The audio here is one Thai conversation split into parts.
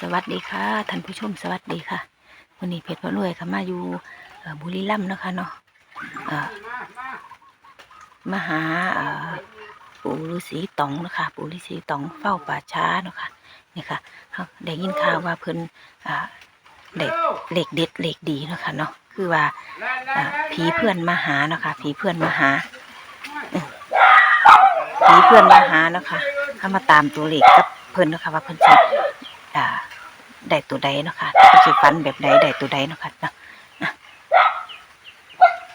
สวัสดีค่ะท่านผู้ชมสวัสดีค่ะวันนี้เพชรพระรวยค่ะมาอยู่บุรีรัมย์นะคะเนาะมาหาปู่ฤาษีตองนะคะปู่ฤาษีตองเฝ้าป่าช้านะคะนี่ค่ะได้ยินข่าวว่าเพิ่นอ่าเด็กเหล็กเด็ดเหล็กดีนะคะเนาะคือว่าผีเพื่อนมาหาเนาะค่ะผีเพื่อนมาหาผีเพื่อนมาหาเนาะค่ะเข้ามาตามตัวเหล็กกับเพิ่นนะคะว่าเพิ่นจะ ได้ตัวใดเนาะค่ะเพิ่นสิฟันแบบใดได้ตัวใดเนาะค่ะเนาะนะ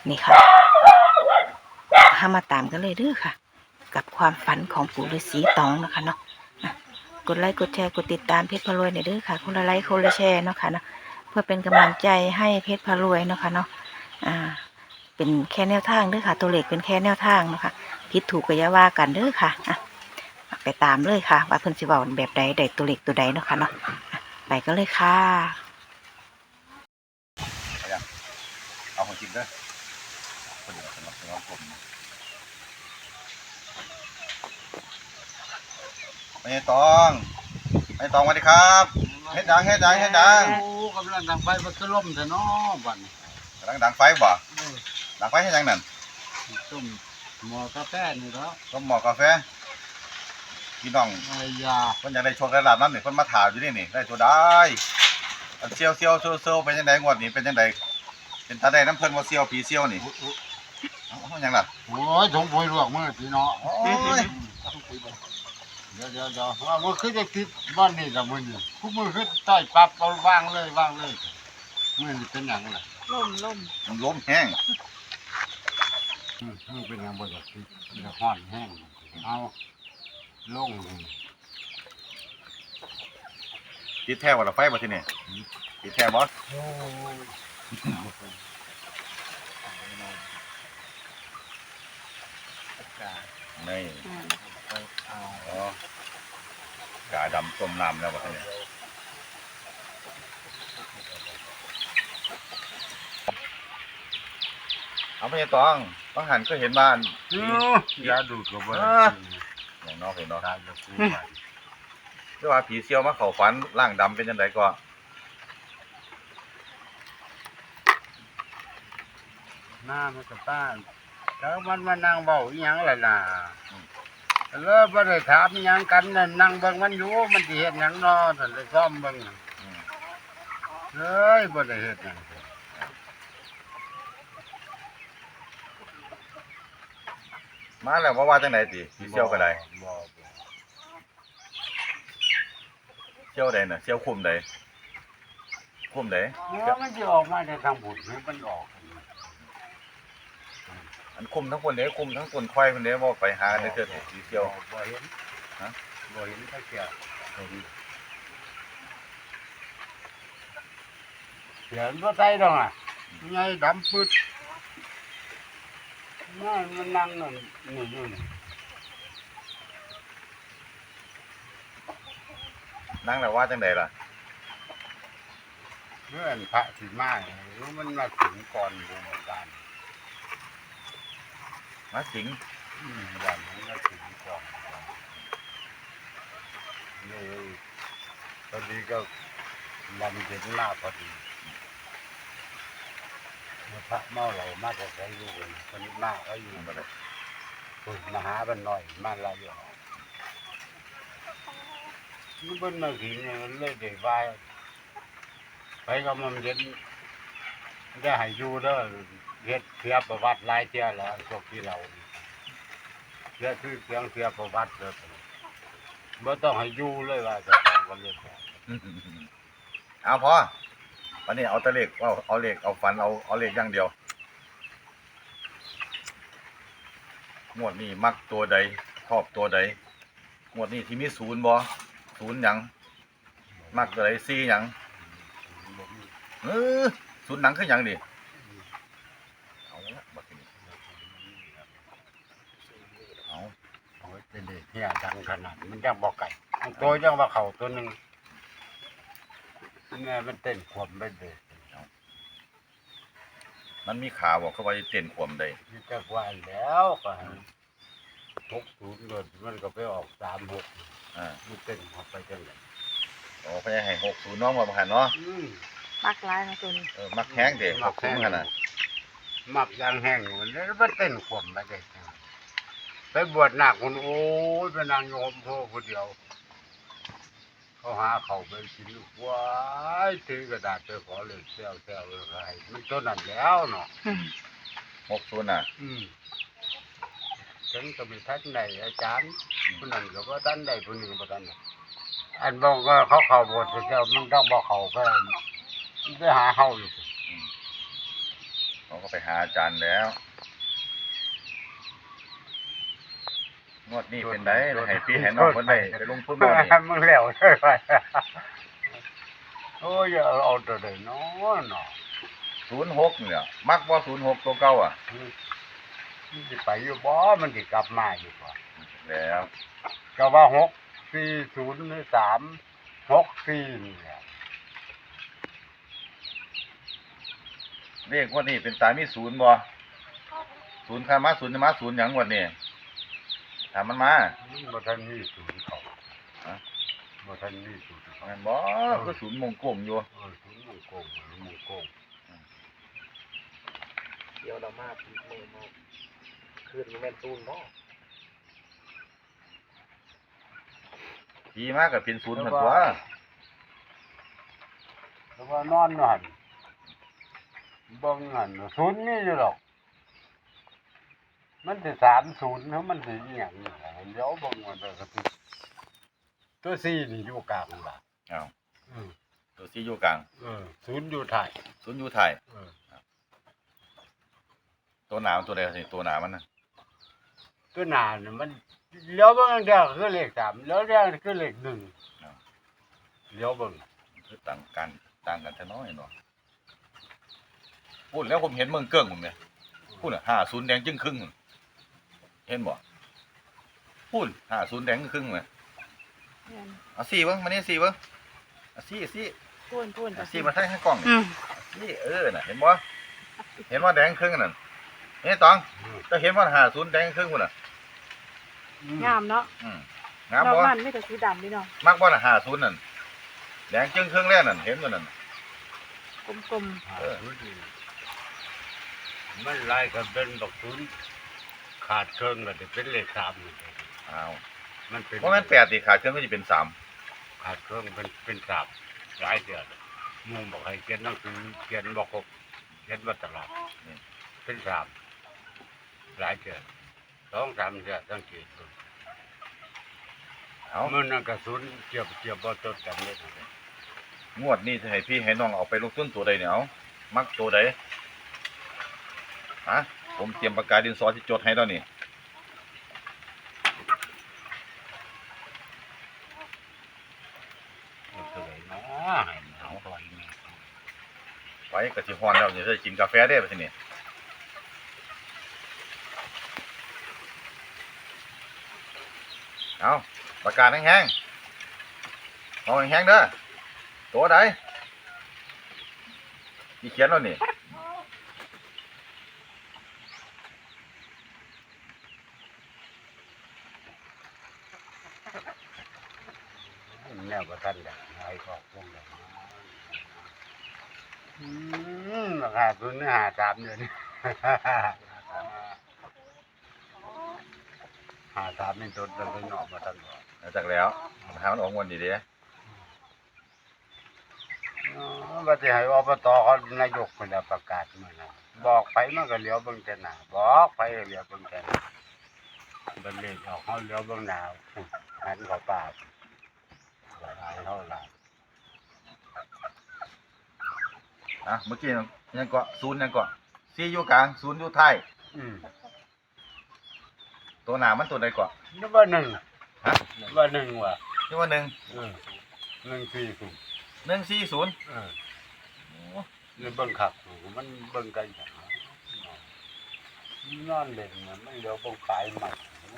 นี่ค่ะห้ามาตามกันเลยเด้อค่ะ กับความฝันของปู่ฤาษีตองเนาะคะเนาะกดไลค์กดแชร์กดติดตามเพชรพารวยหน่อยเด้อค่ะ คนละไลค์คนละแชร์เนาะค่ะเนาะเพื่อเป็นกำลังใจให้เพชรพารวยเนาะค่ะเนาะอ่า เป็นแค่แนวทางเด้อค่ะ ตัวเลขเป็นแค่แนวทางเนาะค่ะผิดถูกก็อย่าว่ากันเด้อค่ะอะไปตามเลยค่ะ ว่าเพิ่นสิเว้าแบบใดใดตัวเล็กตัวใดเนาะค่ะเนาะ ไปกันเลยค่ะ เอาของจริงเด้อคนเดียวสำหรับสำหรับผมไม่ตองไม่ตองสวัสดีครับเฮ็ดดังเฮ็ดดังเฮ็ดดังโอ้กำลังดังไฟมันก็ล่มแต่น้อบัดนี้กำลังดังไฟบ่เออดังไฟเฮ็ดดังนั่นต้มหม้อกาแฟนี่แล้วต้มหม้อกาแฟ พี่น้องไอ้ยาเพิ่นอยากได้โชคได้ลาบนั้นนี่เพิ่นมาถามอยู่นี่นี่ได้ตัวได้อันเซียวเซียวเซียวเซียวเป็นจังไดงวดนี้เป็นจังไดเป็นตาได้น้ำเพิ่นบ่เซียวผีเซียวนี่เอาเอาหยังล่ะโอ้ยถงปุยลวกมือพี่น้องโอ้ยเดี๋ยวเดี๋ยวเดี๋ยวว่ามือคือจะติดบ้านนี่ละมือนี่ผู้มือคือต้อยปรับเอาวางเลยวางเลยมือนี่เป็นหยังล่ะล่มล่มมันล้มแห้งอืมมือเป็นหยังบ่ได้ติดเดี๋ยวห้อนแห้งเอา ลงนี่ติดแท้บ่ล่ะไฟบ่ที่นี่ติดแท้บ่โอ้ยนี่เอาอ๋อกาดำต้มน้ำแล้วบ่ที่นี่เอาไปตองบางหันก็เห็นบ้านอืมยาดูดก็บ่ได้กิน อย่างนอกเห็นเนาะตายแล้วกูไปคือว่าผีเซียวมาเข้าฝันร่างดำเป็นจังไดก็หน้ามันก็ต้านแล้วมันมานั่งเบาอีหยังล่ะน่ะแล้วบ่ได้ถามอีหยังกันนั่นนั่งเบิ่งมันอยู่มันสิเฮ็ดหยังเนาะท่านเลยซ่อมเบิ่งน่ะอืมเฮ้ยบ่ได้เฮ็ดหยัง มาแล้วว่าว่าจังไดติผีเซียวก็ได้บ่บ่เซียวใดน่ะเซียวคุมใดคุมใดเดี๋ยวมันสิออกมาในทางบุญนี่มันออกอันคุมทั้งคนเด้คุมทั้งคนควายคนเด้บ่ไปหาในเทือกผีเซียวบ่เห็นฮะบ่เห็นตะเกียบเขียนบ่ใส่ดอกอะไงดำปึ๊ด นั่นมันนั่งนั่นนี่อยู่นี่นั่งแล้วว่าจังไดล่ะเพื่อนพระสิมาเนี่ยรู้มันมาถึงก่อนบูมการมาสิงอืมวันนี้มาถึงก่อนนี่พอดีก็มันเห็นหน้าพอดี พระเมาเหล่ามากกว่าใครรู้เลยคนนี้มากก็อยู่บ่ได้คนมาหาบันหน่อยมาลายอยู่มันเป็นมาถึงเนี่ยมันเลยเด็กวายไปก็มันเห็นได้ให้อยู่เด้อเฮ็ดเสียประวัติหลายเที่ยแล้วพวกที่เราเสียชื่อเสียงเสียประวัติเลยบ่ต้องให้อยู่เลยว่าจะทำกันเลยเอาพอ วันนี้เอาแตะเลขเอาเอาเลขเอาฝันเอาเอาเลขอย่างเดียวงวดนี้มักตัวใดชอบตัวใดงวดนี้ที่มีศูนย์บ่ศูนย์หยังมักตัวใดซีหยังเออศูนย์หนังคือหยังดิเอาละบัดนี้เอาโอ้ยเป็นเด็กเนี่ยดังขนาดมันยังบอกไก่ตัวยังว่าเขาตัวหนึ่ง เนี่ยมันเต้นขวบไปเด็กมันมีข่าวบอกเขาว่าจะเต้นขวมใดนี่จะว่าแล้วก็ให้หกศูนย์โดนมันก็ไปออกสามหกอ่ามันเต้นเข้าไปจังเลยโอ้พยายให้หกศูนย์น้องมาผ่านเนาะอืมมักร้ายนะตัวนี้เออมักแห้งเด็หกศูนย์ขนาดมักยางแห้งมันแล้วมันเต้นขวมไปเด็กไปบวชหนักคนโอ้ยไปนางโยมพ่อคนเดียว เขาหาเขาไปกินว้ายถือกระดาษไปขอเลยเซลเซลเลยใครมันต้นนั้นแล้วเนาะอืมหกศูนย์น่ะ อืมฉันก็มีท่านใดอาจารย์ผู้นั้นก็บ่ท่านใดผู้นี้ก็บ่ท่านใดอันบอกว่าเขาเข้าบวชไปแล้วมันต้องบอกเขาไปไปหาเฮาอยู่สิเขาก็ไปหาอาจารย์แล้ว งวดนี้เป็นไดให้พี่ให้น้องคนใดไปลงทุนบ่นี่มึงแล้วใช่ไหมโอ้ยอย่าเอาตัวใดเนาะเนาะศูนย์หกเนี่ยมักว่าศูนย์หกตัวเก่าอะมันสิไปอยู่บ่ มันสิกลับมาอยู่บ่แล้วก็ว่าหกสี่ศูนย์หรือสามหกสี่นี่แหละเรียกว่านี่เป็นตามีศูนย์บ่ศูนย์ข้ามาศูนย์จะมาศูนย์หยังงวดนี้ ถามมันมามันบ่ทันมีศูนย์เขาฮะบ่ทันมีศูนย์เขาแม่นบ่ก็ศูนย์มงกลมอยู่เออศูนย์มงกงมงกงเดี๋ยวเรามาปีมือมาคืนนี้แม่นตูนเนาะดีมากกับเป็นศูนย์เหมือนตัวแล้วว่านอนอยู่หั่นเบิ่งหั่นศูนย์มีอยู่หรอก มันสิสามศูนย์หรือมันสิอีหยังนี่ล่ะเดี๋ยวเบิ่งว่าตัวสิตัวสี่นี่อยู่กลางล่ะอ้าวอืมตัวซีอยู่กลางเออศูนย์อยู่ท้ายศูนย์อยู่ไทายเออตัวหนามันตัวใดสิตัวหนามันน่ะตัวหน้านี่มันเลี้ยวเบิ่งเดียวคือเลขสามเลี้ยวเดียวคือเลขหนึ่งเลี้ยวเบิ่งคือต่างกันต่างกันแต่น้อยเนาะพูดแล้วผมเห็นเมืองเกิ้งผมเนี่ยพูดอะห้าศูนย์แดงจึงครึ่ง เห็นบ่พูดห้าศูนย์แดงจึงครึ่งเลยเอาสี่เบิ้งมานี่สี่เบิ้งเอาสี่สี่พูนพูนเอาสี่มาให้ให้กล้องนี่อืมสี่เออน่ะเห็นบ่เห็นว่าแดงครึ่งนั่นเฮ้ยตองจะเห็นว่าห้าศูนย์แดงครึ่งพุ่นน่ะงามเนาะอืมงามนอกบ่มันไม่แต่สีดำนี่เนาะมักบ่น่ะห้าศูนย์นั่นแดงจึงครึ่งแล้วนั่นเห็นบ่นั่น กลมเออมันไล่กันเป็นบักศูนย์ ขาดเครื่องก็จะเป็นเลขสามนี่อ้าวมันเป็นเพราะมันแปดสิขาดเครื่องก็จะเป็นสามขาดเครื่องเป็นเป็นสามหลายเดือนหมูบอกให้เขียนหนังสือเขียนบอกครบเขียนมาตลอดเป็นสามหลายเดือนสองสามเดือนสังเกตดูเอามันนั่นกระสุนเกี่ยวเกี่ยวบ่จดจำเลยงวดนี้จะให้พี่ให้น้องเอาไปลงทุนตัวใดเนี่ยเอามักตัวใดฮะ ผมเตรียมปากกาดินสอที่จดให้แล้วนี่ไหร่เนะเอาถอยมาไว้กะสิฮอนแล้วเนี่ยจะกินกาแฟได้ป่ะทีนี้เอาปากกาแห้งๆเอาแห้งๆเด้อตัวใดที่เขียนแล้วนี่ แนวประทันอย่างไรก็คงอย่างอืมราคาทุนหาสามเดือนหาสามนี่ต้นจะไปนอกมาทันบ่เอาจากแล้วหามันออกงวดดีเด้อ๋อบัดนี้ให้อบตเขานายกเพิ่นน่ะประกาศมื้อนั้นบอกไปมันก็เหลียวเบิ่งแต่หน้าบอกไปก็เหลียวเบิ่งแต่หน้าบัดเลขออกเฮาเหลียวเบิ่งหน้าหันเข้าป่าหลาย เท่าไหร่อะเมื่อกี้ยังเกาะศูนย์ยังเกาะซีอยู่กลางศูนย์อยู่ท้ายอืมตัวหนามันตัวใดเกาะนึกว่าหนึ่งฮะนึกว่าหนึ่งว่ะที่ว่าหนึ่งเออหนึ่งสี่ศูนย์หนึ่งสี่ศูนย์เออนี่เบิ่งคักอยู่มันเบิ่งกันอย่างนั้นนอนเล่นมันมันเดี๋ยวเบิ่งปลายมัน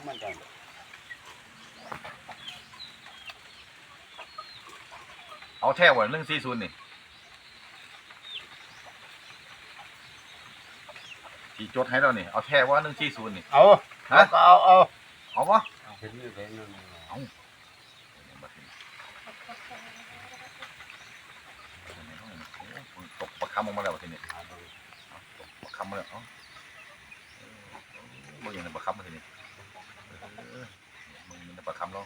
มันจัง เอาแท้ว่าหนึ่งสี่ศูนย์นี่ที่จดให้เรานี่เอาแท้ว่าหนึ่งสี่ศูนย์นี่ เอาฮะ เอาก็เอาเอาเอาปะเห็นนี่เห็นนั่นเอาตกประคำออกมาแล้วทีนี้ตกประคำมาแล้วเอ้าบ่ยังประคำมาทีนี้มึงมันประคำเรา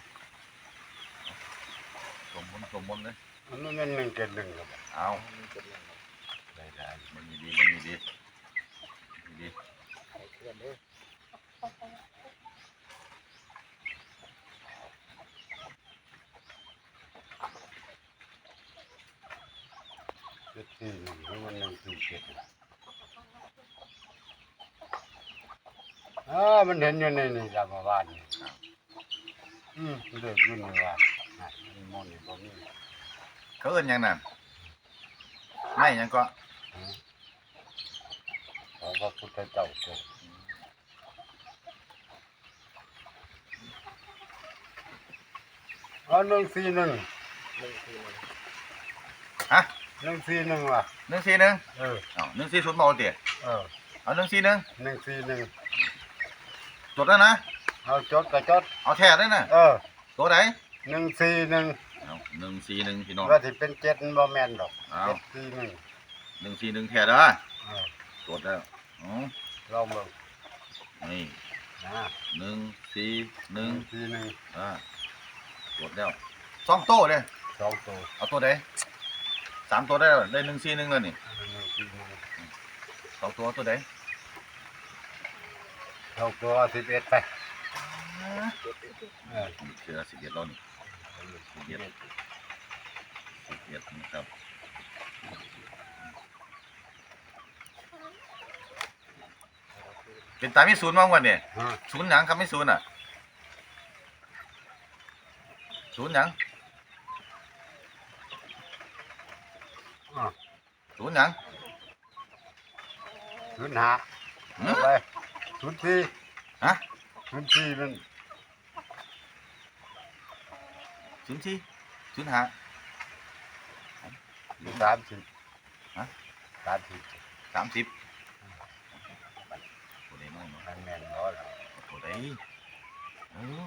สมมนสมมนเลย อันนั้นมันหนึ่งเจ็ดหนึ่งครับเอามันจะลงได้ได้มันมีดีมันมีดีมีดีใส่เคลื่อนเด้อเจ็ดสี่หนึ่งเพราะมันหนึ่งสี่เจ็ดอ่ามันเห็นอยู่ในนี่ละเมื่อวานนี่อืมเด็กอยู่นี่ว่าน่ะมันมนต์นี่บ่มี เขาเอิ้นหยังนั่นไม่หยังก็อืมของพระพุทธเจ้าเกิดอ๋อหนึ่งสี่หนึ่งหนึ่งทีหนึ่งฮะหนึ่งสี่หนึ่งว่ะหนึ่งสี่หนึ่งเออเอาหนึ่งสี่ศูนย์มาเอาเตี๋ยเออเอาหนึ่งสี่หนึ่งหนึ่งสี่หนึ่งจดแล้วนะเอาจดก็จดเอาแท้ได้นะเออตัวไหนหนึ่งสี่หนึ่งเอา หนึ่งสี่หนึ่งพี่น้อง ว่าที่เป็นเจ็ดบ่แม่นดอกเอาเจ็ดสี่หนึ่งหนึ่งสี่หนึ่งแท้เด้อเออจดแล้วอ๋อลองเบิ่งนี่นะหนึ่งสี่หนึ่งสี่หนึ่งอ่าจดแล้วสองโต้เลยสองตัวเอาตัวไหนสามตัวได้แล้วได้หนึ่งสี่หนึ่งแล้วนี่หนึ่งสี่หนึ่งสองตัวตัวไหนสองตัวสิบเอ็ดไปเออเชื่อสิบเอ็ดแล้วนี่สิบเอ็ด สิบเอ็ดนะครับเป็นตามีศูนย์บ้างวันเนี่ยฮะศูนย์หยังครับไม่ศูนย์อะศูนย์หยังอะ ศูนย์หยัง ศูนย์ห้าหือไปศูนย์สี่ฮะศูนย์สี่มันศูนย์สี่ศูนย์ห้า สามสิบฮะ สามสิบสามสิบตัวใดน้อยเนาะมันแม่นบ่ล่ะตัวใดเออ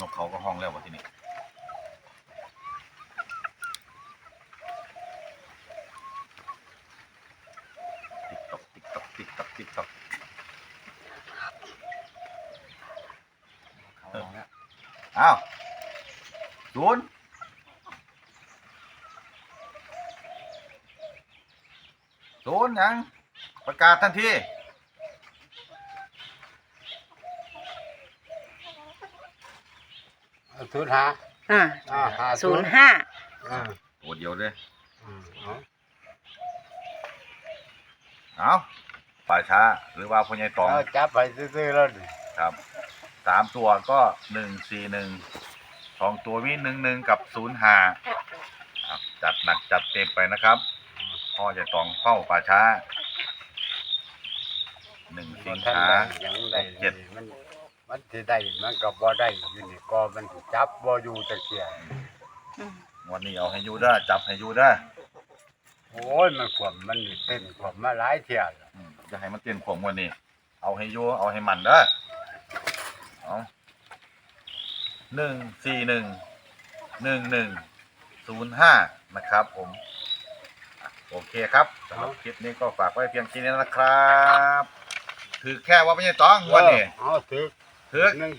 นกเขาก็ห้องแล้ววะที่นี่ติ๊กตอกติ๊กตอกติ๊กตอกติ๊กตอก เขาเอาแล้ว อ้าวศูนย์ศูนย์หยังประกาศทันทีเอาศูนย์ห้าอ่าอ่าห้าศูนย์ห้าอ่าตัวเดียวเลยอืมเอาเอาป่าช้าหรือว่าพญายตองเอาจับไปซื่อๆแล้วดิครับ สามตัวก็หนึ่งสี่หนึ่งสองตัวมีหนึ่งหนึ่งกับศูนย์ห้าจัดหนักจัดเต็มไปนะครับ พ่อจะตองเฝ้าป่าช้าหนึ่งสิงท่านหาได้ยังได้เจ็ดมันมันสิได้มันก็บ่ได้อยู่นี่ก็มันสิจับบ่อยู่ตะเกียบอืมวันนี้เอาให้อยูได้อจับให้อยูได้อโอ้ยมันขวมมันนี่เต้นขวมมาหลายเที่ยแล้วอืมจะให้มันเตียนขวงวันนี้ เอาให้อยูเอาให้มันเด้อ เอาหนึ่งสี่หนึ่งหนึ่งหนึ่งศูนย์ห้านะครับ ผมอะโอเคครับสำหรับคลิปนี้ก็ฝากไว้เพียงแค่นี้นะครับ ถือแค่ว่าไม่ใช่ต้องวันนี้เอาถือถือหนึ่ง